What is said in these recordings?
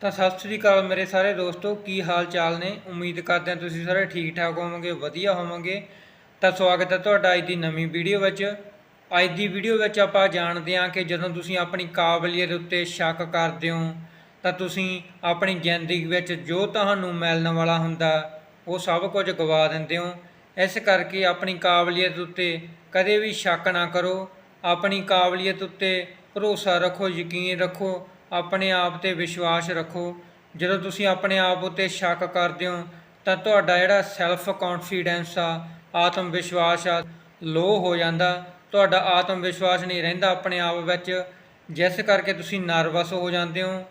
ਤਾਂ ਸਤਿ ਸ੍ਰੀ ਅਕਾਲ ਮੇਰੇ ਸਾਰੇ ਦੋਸਤੋ, ਕੀ ਹਾਲ ਚਾਲ ਨੇ? ਉਮੀਦ ਕਰਦੇ ਹਾਂ ਤੁਸੀਂ ਸਾਰੇ ਠੀਕ ਠਾਕ ਹੋਵੋਗੇ, ਵਧੀਆ ਹੋਵੋਗੇ। ਤਾਂ ਸਵਾਗਤ ਹੈ ਤੁਹਾਡਾ ਅੱਜ ਦੀ ਨਵੀਂ ਵੀਡੀਓ ਵਿੱਚ। ਅੱਜ ਦੀ ਵੀਡੀਓ ਵਿੱਚ ਆਪਾਂ ਜਾਣਦੇ ਹਾਂ ਕਿ ਜਦੋਂ ਤੁਸੀਂ ਆਪਣੀ ਕਾਬਲੀਅਤ ਉੱਤੇ ਸ਼ੱਕ ਕਰਦੇ ਹੋ, ਤਾਂ ਤੁਸੀਂ ਆਪਣੀ ਜ਼ਿੰਦਗੀ ਵਿੱਚ ਜੋ ਤੁਹਾਨੂੰ ਮਿਲਣ ਵਾਲਾ ਹੁੰਦਾ, ਉਹ ਸਭ ਕੁਝ ਗਵਾ ਦਿੰਦੇ ਹੋ। ਇਸ ਕਰਕੇ ਆਪਣੀ ਕਾਬਲੀਅਤ ਉੱਤੇ ਕਦੇ ਵੀ ਸ਼ੱਕ ਨਾ ਕਰੋ। ਆਪਣੀ ਕਾਬਲੀਅਤ ਉੱਤੇ ਭਰੋਸਾ ਰੱਖੋ, ਯਕੀਨ ਰੱਖੋ ਆਪਣੇ ਆਪ ਤੇ ਵਿਸ਼ਵਾਸ ਰੱਖੋ। ਜਦੋਂ ਤੁਸੀਂ ਆਪਣੇ ਆਪ ਉੱਤੇ ਸ਼ੱਕ ਕਰਦੇ ਹੋ, ਤਾਂ ਤੁਹਾਡਾ ਜਿਹੜਾ ਸੈਲਫ ਕੌਨਫੀਡੈਂਸ ਆ ਆਤਮ ਵਿਸ਼ਵਾਸ ਆ ਲੋ ਹੋ ਜਾਂਦਾ। ਤੁਹਾਡਾ ਆਤਮ ਵਿਸ਼ਵਾਸ ਨਹੀਂ ਰਹਿੰਦਾ ਆਪਣੇ ਆਪ ਵਿੱਚ। ਜਿਸ ਕਰਕੇ ਤੁਸੀਂ ਨਰਵਸ ਹੋ ਜਾਂਦੇ ਹੋ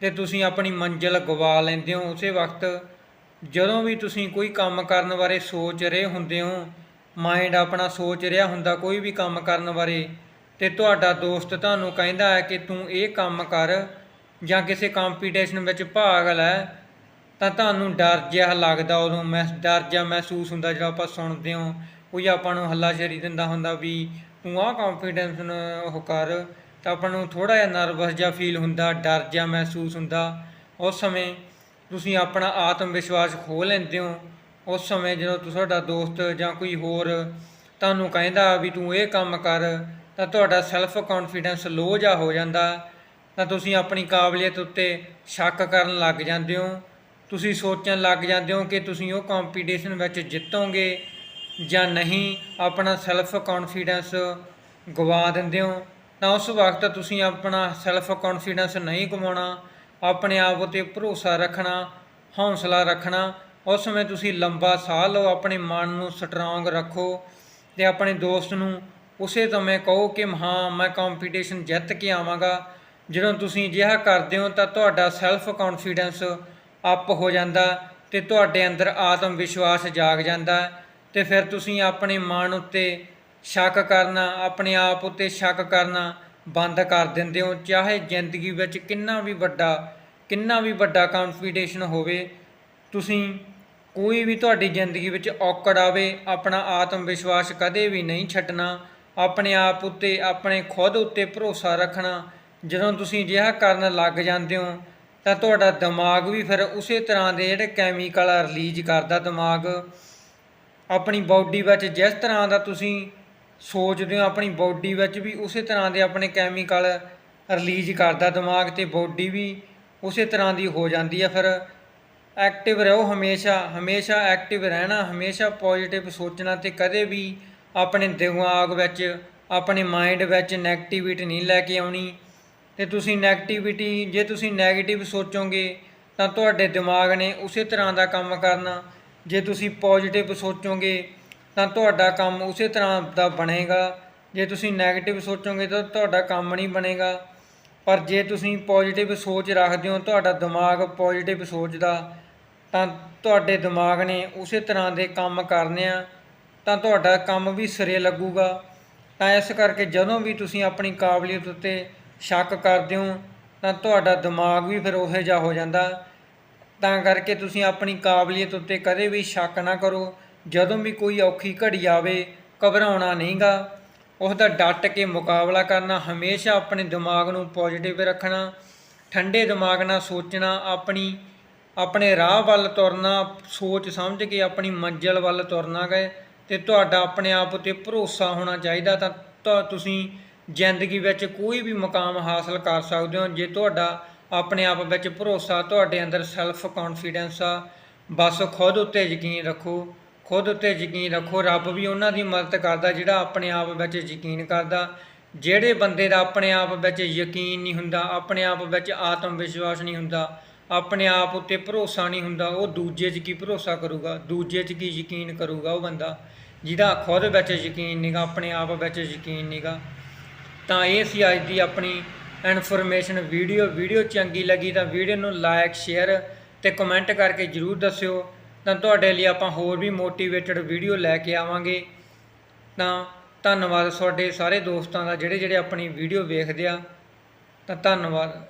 ਤੇ ਤੁਸੀਂ ਆਪਣੀ ਮੰਜ਼ਿਲ ਗਵਾ ਲੈਂਦੇ ਹੋ ਉਸੇ ਵਕਤ। ਜਦੋਂ ਵੀ ਤੁਸੀਂ ਕੋਈ ਕੰਮ ਕਰਨ ਬਾਰੇ ਸੋਚ ਰਹੇ ਹੁੰਦੇ ਹੋ ਮਾਈਂਡ ਆਪਣਾ ਸੋਚ ਰਿਹਾ ਹੁੰਦਾ, ਕੋਈ ਵੀ ਕੰਮ ਕਰਨ ਬਾਰੇ ਤੇ ਤੁਹਾਡਾ ਦੋਸਤ ਤੁਹਾਨੂੰ ਕਹਿੰਦਾ ਹੈ ਕਿ ਤੂੰ ਇਹ ਕੰਮ ਕਰ ਜਾਂ ਕਿਸੇ ਕੰਪੀਟੀਸ਼ਨ ਵਿੱਚ ਭਾਗ ਲੈ, ਤਾਂ ਤੁਹਾਨੂੰ ਡਰ ਜਿਹਾ ਲੱਗਦਾ ਉਦੋਂ ਮੈਂ ਡਰ ਜਿਹਾ ਮਹਿਸੂਸ ਹੁੰਦਾ ਜਦੋਂ ਆਪਾਂ ਸੁਣਦੇ ਹਾਂ। ਕੋਈ ਆਪਾਂ ਨੂੰ ਹੱਲਾਸ਼ੇਰੀ ਦਿੰਦਾ ਹੁੰਦਾ ਵੀ ਤੂੰ ਆਹ ਕੰਫੀਡੈਂਸ ਉਹ ਕਰ, ਤਾਂ ਆਪਾਂ ਨੂੰ ਥੋੜਾ ਜਿਹਾ ਨਰਵਸ ਜਿਹਾ ਫੀਲ ਹੁੰਦਾ, ਡਰ ਜਿਹਾ ਮਹਿਸੂਸ ਹੁੰਦਾ। ਉਸ ਸਮੇਂ ਤੁਸੀਂ ਆਪਣਾ ਆਤਮ ਵਿਸ਼ਵਾਸ ਖੋ ਲੈਂਦੇ ਹੋ। ਉਸ ਸਮੇਂ ਜਦੋਂ ਤੁਹਾਡਾ ਦੋਸਤ ਜਾਂ ਕੋਈ ਹੋਰ ਤੁਹਾਨੂੰ ਕਹਿੰਦਾ ਵੀ ਤੂੰ ਇਹ ਕੰਮ ਕਰ ਤਾਂ ਤੁਹਾਡਾ ਸੈਲਫ ਕੌਨਫੀਡੈਂਸ ਲੋ ਜਾ ਹੋ ਜਾਂਦਾ, ਤਾਂ ਤੁਸੀਂ ਆਪਣੀ ਕਾਬਲੀਅਤ ਉੱਤੇ ਸ਼ੱਕ ਕਰਨ ਲੱਗ ਜਾਂਦੇ ਹੋ। ਤੁਸੀਂ ਸੋਚਣ ਲੱਗ ਜਾਂਦੇ ਹੋ ਕਿ ਤੁਸੀਂ ਉਹ ਕੰਪੀਟੀਸ਼ਨ ਵਿੱਚ ਜਿੱਤੋਗੇ ਜਾਂ ਨਹੀਂ, ਆਪਣਾ ਸੈਲਫ ਕੌਨਫੀਡੈਂਸ ਗਵਾ ਦਿੰਦੇ ਹੋ। ਤਾਂ ਉਸ ਵਕਤ ਤੁਸੀਂ ਆਪਣਾ ਸੈਲਫ ਕੌਨਫੀਡੈਂਸ ਨਹੀਂ ਗਵਾਉਣਾ, ਆਪਣੇ ਆਪ ਉਤੇ ਭਰੋਸਾ ਰੱਖਣਾ, ਹੌਸਲਾ ਰੱਖਣਾ, ਉਸ ਸਮੇਂ ਤੁਸੀਂ ਲੰਬਾ ਸਾਹ ਲਓ, ਆਪਣੇ ਮਨ ਨੂੰ ਸਟਰੋਂਗ ਰੱਖੋ ਤੇ ਆਪਣੇ ਦੋਸਤ ਨੂੰ ਉਸੇ ਸਮੇਂ ਕਹੋ ਕਿ ਹਾਂ ਮੈਂ ਕੰਪੀਟੀਸ਼ਨ ਜਿੱਤ ਕੇ ਆਵਾਂਗਾ। ਜਦੋਂ ਤੁਸੀਂ ਅਜਿਹਾ ਕਰਦੇ ਹੋ ਤਾਂ ਤੁਹਾਡਾ ਸੈਲਫ ਕੌਨਫੀਡੈਂਸ ਅਪ ਹੋ ਜਾਂਦਾ ਤੇ ਤੁਹਾਡੇ ਅੰਦਰ ਆਤਮ ਵਿਸ਼ਵਾਸ ਜਾਗ ਜਾਂਦਾ ਤੇ ਫਿਰ ਤੁਸੀਂ ਆਪਣੇ ਮਨ ਉੱਤੇ ਸ਼ੱਕ ਕਰਨਾ, ਆਪਣੇ ਆਪ ਉੱਤੇ ਸ਼ੱਕ ਕਰਨਾ ਬੰਦ ਕਰ ਦਿੰਦੇ ਹੋ। ਚਾਹੇ ਜ਼ਿੰਦਗੀ ਵਿੱਚ ਕਿੰਨਾ ਵੀ ਵੱਡਾ, ਕਿੰਨਾ ਵੀ ਵੱਡਾ ਕੰਪੀਟੀਸ਼ਨ ਹੋਵੇ, ਤੁਸੀਂ ਕੋਈ ਵੀ ਤੁਹਾਡੀ ਜ਼ਿੰਦਗੀ ਵਿੱਚ ਔਕੜ ਆਵੇ, ਆਪਣਾ ਆਤਮ ਵਿਸ਼ਵਾਸ ਕਦੇ ਵੀ ਨਹੀਂ ਛੱਡਣਾ। ਆਪਣੇ ਆਪ ਉੱਤੇ, ਆਪਣੇ ਖੁਦ ਉੱਤੇ ਭਰੋਸਾ ਰੱਖਣਾ। ਜਦੋਂ ਤੁਸੀਂ ਅਜਿਹਾ ਕਰਨ ਲੱਗ ਜਾਂਦੇ ਹੋ, ਤਾਂ ਤੁਹਾਡਾ ਦਿਮਾਗ ਵੀ ਫਿਰ ਉਸੇ ਤਰ੍ਹਾਂ ਦੇ ਜਿਹੜੇ ਕੈਮੀਕਲ ਰਿਲੀਜ਼ ਕਰਦਾ ਦਿਮਾਗ। ਆਪਣੀ ਬਾਡੀ ਵਿੱਚ ਜਿਸ ਤਰ੍ਹਾਂ ਦਾ ਤੁਸੀਂ ਸੋਚਦੇ ਹੋ, ਆਪਣੀ ਬਾਡੀ ਵਿੱਚ ਵੀ ਉਸੇ ਤਰ੍ਹਾਂ ਦੇ ਆਪਣੇ ਕੈਮੀਕਲ ਰਿਲੀਜ਼ ਕਰਦਾ ਦਿਮਾਗ ਤੇ ਬਾਡੀ ਵੀ ਉਸੇ ਤਰ੍ਹਾਂ ਦੀ ਹੋ ਜਾਂਦੀ ਹੈ ਫਿਰ ਐਕਟਿਵ ਰਹੋ ਹਮੇਸ਼ਾ ਹਮੇਸ਼ਾ ਐਕਟਿਵ ਰਹਿਣਾ, ਹਮੇਸ਼ਾ ਪੋਜ਼ਿਟਿਵ ਸੋਚਣਾ ਤੇ ਕਦੇ ਵੀ ਆਪਣੇ ਦਿਮਾਗ ਵਿੱਚ, ਆਪਣੇ ਮਾਈਂਡ ਵਿੱਚ 네ਗੇਟਿਵਿਟੀ ਨਹੀਂ ਲੈ ਕੇ ਆਉਣੀ। ਤੇ ਤੁਸੀਂ 네ਗੇਟਿਵਿਟੀ ਜੇ ਤੁਸੀਂ ਨੈਗੇਟਿਵ ਸੋਚੋਗੇ, ਤਾਂ ਤੁਹਾਡੇ ਦਿਮਾਗ ਨੇ ਉਸੇ ਤਰ੍ਹਾਂ ਦਾ ਕੰਮ ਕਰਨਾ। ਜੇ ਤੁਸੀਂ ਪੋਜ਼ਿਟਿਵ ਸੋਚੋਗੇ, ਤਾਂ ਤੁਹਾਡਾ ਕੰਮ ਉਸੇ ਤਰ੍ਹਾਂ ਦਾ ਬਣੇਗਾ। ਜੇ ਤੁਸੀਂ ਨੈਗੇਟਿਵ ਸੋਚੋਗੇ, ਤਾਂ ਤੁਹਾਡਾ ਕੰਮ ਨਹੀਂ ਬਣੇਗਾ। ਪਰ ਜੇ ਤੁਸੀਂ ਪੋਜ਼ਿਟਿਵ ਸੋਚ ਰੱਖਦੇ ਹੋ, ਤੁਹਾਡਾ ਦਿਮਾਗ ਪੋਜ਼ਿਟਿਵ ਸੋਚਦਾ, ਤਾਂ ਤੁਹਾਡੇ ਦਿਮਾਗ ਨੇ ਉਸੇ ਤਰ੍ਹਾਂ ਦੇ ਕੰਮ ਕਰਨੇ ਆ। ਤਾਂ ਤੁਹਾਡਾ ਕੰਮ ਵੀ ਸਿਰੇ ਲੱਗੂਗਾ। ਤਾਂ ਇਸ ਕਰਕੇ ਜਦੋਂ ਵੀ ਤੁਸੀਂ ਆਪਣੀ ਕਾਬਲੀਅਤ ਉੱਤੇ ਸ਼ੱਕ ਕਰਦੇ ਹੋ, ਤਾਂ ਤੁਹਾਡਾ ਦਿਮਾਗ ਵੀ ਫਿਰ ਉਹੋ ਜਿਹਾ ਹੋ ਜਾਂਦਾ। ਤਾਂ ਕਰਕੇ ਤੁਸੀਂ ਆਪਣੀ ਕਾਬਲੀਅਤ ਉੱਤੇ ਕਦੇ ਵੀ ਸ਼ੱਕ ਨਾ ਕਰੋ। ਜਦੋਂ ਵੀ ਕੋਈ ਔਖੀ ਘੜੀ ਆਵੇ, ਘਬਰਾਉਣਾ ਨਹੀਂਗਾ। ਉਸ ਦਾ ਡਟ ਕੇ ਮੁਕਾਬਲਾ ਕਰਨਾ, ਹਮੇਸ਼ਾ ਆਪਣੇ ਦਿਮਾਗ ਨੂੰ ਪੋਜ਼ਿਟਿਵ ਰੱਖਣਾ, ਠੰਡੇ ਦਿਮਾਗ ਨਾਲ ਸੋਚਣਾ, ਆਪਣੀ, ਆਪਣੇ ਰਾਹ ਵੱਲ ਤੁਰਨਾ, ਸੋਚ ਸਮਝ ਕੇ ਆਪਣੀ ਮੰਜ਼ਿਲ ਵੱਲ ਤੁਰਨਾ ਗਏ ਤੇ ਤੁਹਾਡਾ ਆਪਣੇ ਆਪ ਉਤੇ ਭਰੋਸਾ ਹੋਣਾ ਚਾਹੀਦਾ, ਤਾਂ ਤੁਸੀਂ ਜ਼ਿੰਦਗੀ ਵਿੱਚ ਕੋਈ ਵੀ ਮੁਕਾਮ ਹਾਸਲ ਕਰ ਸਕਦੇ ਹੋ, ਜੇ ਤੁਹਾਡਾ ਆਪਣੇ ਆਪ ਵਿੱਚ ਭਰੋਸਾ, ਤੁਹਾਡੇ ਅੰਦਰ ਸੈਲਫ ਕੌਨਫੀਡੈਂਸ ਆ, ਬਸ ਖੁਦ ਉੱਤੇ ਯਕੀਨ ਰੱਖੋ, ਖੁਦ ਉੱਤੇ ਯਕੀਨ ਰੱਖੋ, ਰੱਬ ਵੀ ਉਹਨਾਂ ਦੀ ਮਦਦ ਕਰਦਾ ਜਿਹੜਾ ਆਪਣੇ ਆਪ ਵਿੱਚ ਯਕੀਨ ਕਰਦਾ। ਜਿਹੜੇ ਬੰਦੇ ਦਾ ਆਪਣੇ ਆਪ ਵਿੱਚ ਯਕੀਨ ਨਹੀਂ ਹੁੰਦਾ, ਆਪਣੇ ਆਪ ਵਿੱਚ ਆਤਮ ਵਿਸ਼ਵਾਸ ਨਹੀਂ ਹੁੰਦਾ ਆਪਣੇ ਆਪ ਉੱਤੇ ਭਰੋਸਾ ਨਹੀਂ ਹੁੰਦਾ, ਉਹ ਦੂਜੇ 'ਚ ਕੀ ਭਰੋਸਾ ਕਰੂਗਾ? ਦੂਜੇ 'ਚ ਕੀ ਯਕੀਨ ਕਰੂਗਾ ਉਹ ਬੰਦਾ? ਜਿਹਦਾ ਖੁਦ ਵਿੱਚ ਯਕੀਨ ਨਹੀਂਗਾ ਆਪਣੇ ਆਪ ਵਿੱਚ ਯਕੀਨ ਨਹੀਂਗਾ ਤਾਂ ਇਹ ਸੀ ਅੱਜ ਦੀ ਆਪਣੀ ਇਨਫੋਰਮੇਸ਼ਨ ਵੀਡੀਓ ਵੀਡੀਓ ਚੰਗੀ ਲੱਗੀ ਤਾਂ ਵੀਡੀਓ ਨੂੰ ਲਾਈਕ ਸ਼ੇਅਰ ਤੇ ਕਮੈਂਟ ਕਰਕੇ ਜਰੂਰ ਦੱਸਿਓ। ਤਾਂ ਤੁਹਾਡੇ ਲਈ ਆਪਾਂ ਹੋਰ ਵੀ ਮੋਟੀਵੇਟਡ ਵੀਡੀਓ ਲੈ ਕੇ ਆਵਾਂਗੇ। ਤਾਂ ਧੰਨਵਾਦ ਤੁਹਾਡੇ ਸਾਰੇ ਦੋਸਤਾਂ ਦਾ ਜਿਹੜੇ ਜਿਹੜੇ ਆਪਣੀ ਵੀਡੀਓ ਵੇਖਦੇ ਆ। ਤਾਂ ਧੰਨਵਾਦ।